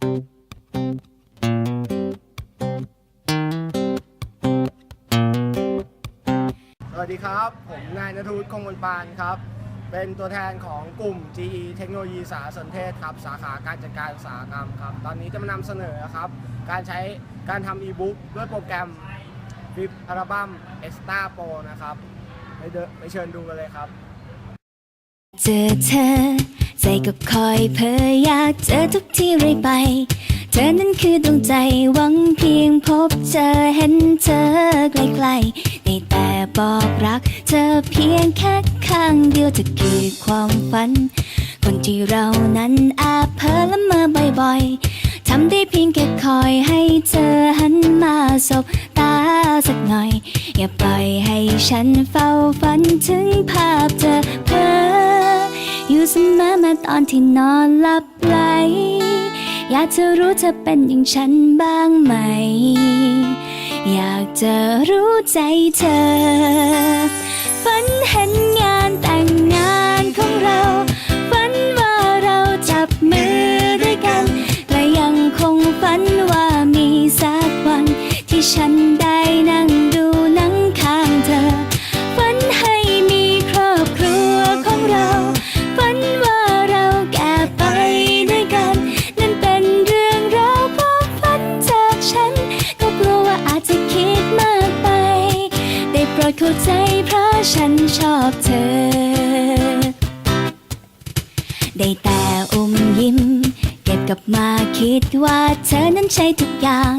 สวัสดีครับ ผมนายนทูตคงบนปานครับ เป็นตัวแทนของกลุ่ม GE เทคโนโลยีสารสนเทศครับ สาขาการจัดการอุตสาหกรรมครับ ตอนนี้จะมานำเสนอครับ การใช้การทำอีบุ๊กด้วยโปรแกรม VIP อัลบั้ม Extra Pro นะครับ ไปเดนไปเชิญดูกันเลยครับ เจอเธอ ใจก็คอยเพ้ออยากเจอทุกที่เรื่อยไป เธอนั้นคือดวงใจหวังเพียงพบเจอเห็นเธอใกล้ๆได้แต่บอกรัก เธอเพียงแค่ข้างเดียวจะคือความฝัน คนที่เรานั้นแอบเพ้อละเมอบ่อยๆทำได้เพียงแค่คอยให้เธอหันมาสบตาสักหน่อย อย่าปล่อยให้ฉันเฝ้าฝันถึงภาพเธอ อยู่เสมอแมาตอนที่นอนหลับไหล อยากจะรู้เธอเป็นอย่างฉันบ้างไหม อยากจะรู้ใจเธอ ดเข้าใจเพราะฉันชอบเธอ ได้แต่อมยิ้ม เก็บกลับมาคิดว่าเธอนั้นใช่ทุกอย่าง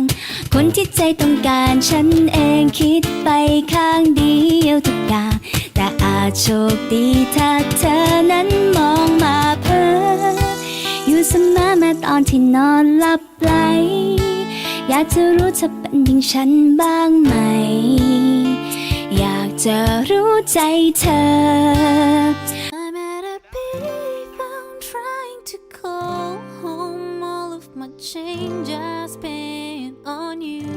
คนที่ใจต้องการฉันเองคิดไปข้างเดียวทุกอย่าง แต่อาจโชคดีถ้าเธอนั้นมองมาเพ้ออยู่เสมอแม้ตอนที่นอนหลับไหลอยากจะรู้เธอเป็นอย่างฉันบ้างไหม จะรู้ใจเธอ I'm at a payphone trying to call home. All of my change I spent on you.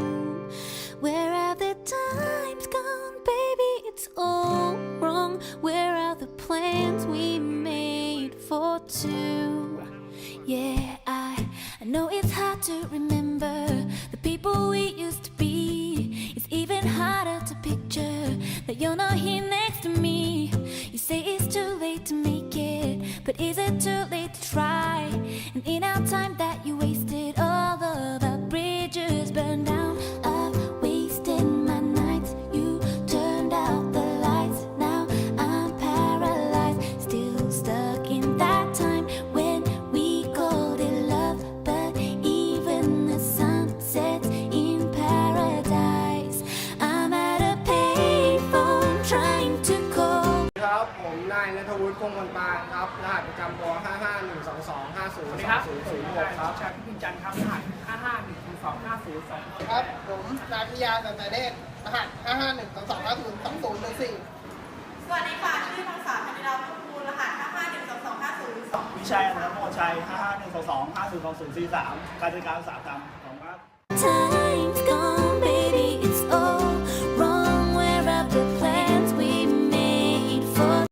Where are the times gone, baby? It's all wrong. Where are the plans we made for two? Yeah, I, I know it's hard to remember the people we used to be. that you're not here next to me. You say it's too late to make it, but is it too late to try? And in our time ายนทวุฒิคงบนปานครับ รหัสประจำตัว 5512250สวัสดีครับผม006ครับชายพิพิธจันทร์ครับ รหัส 55 1 2 2 5 0 2ครับ ผมนายพิยาสันติเดชรหัส 551 22 50 2014สวัสดีค่ะชื่อนางสาวธนิดาพุทธภูลรหัส5512250 วิชัยอนันต์โมชัย 55 1 2 2 5 0 2 0 4 3 การจัดการอุตสาหกรรม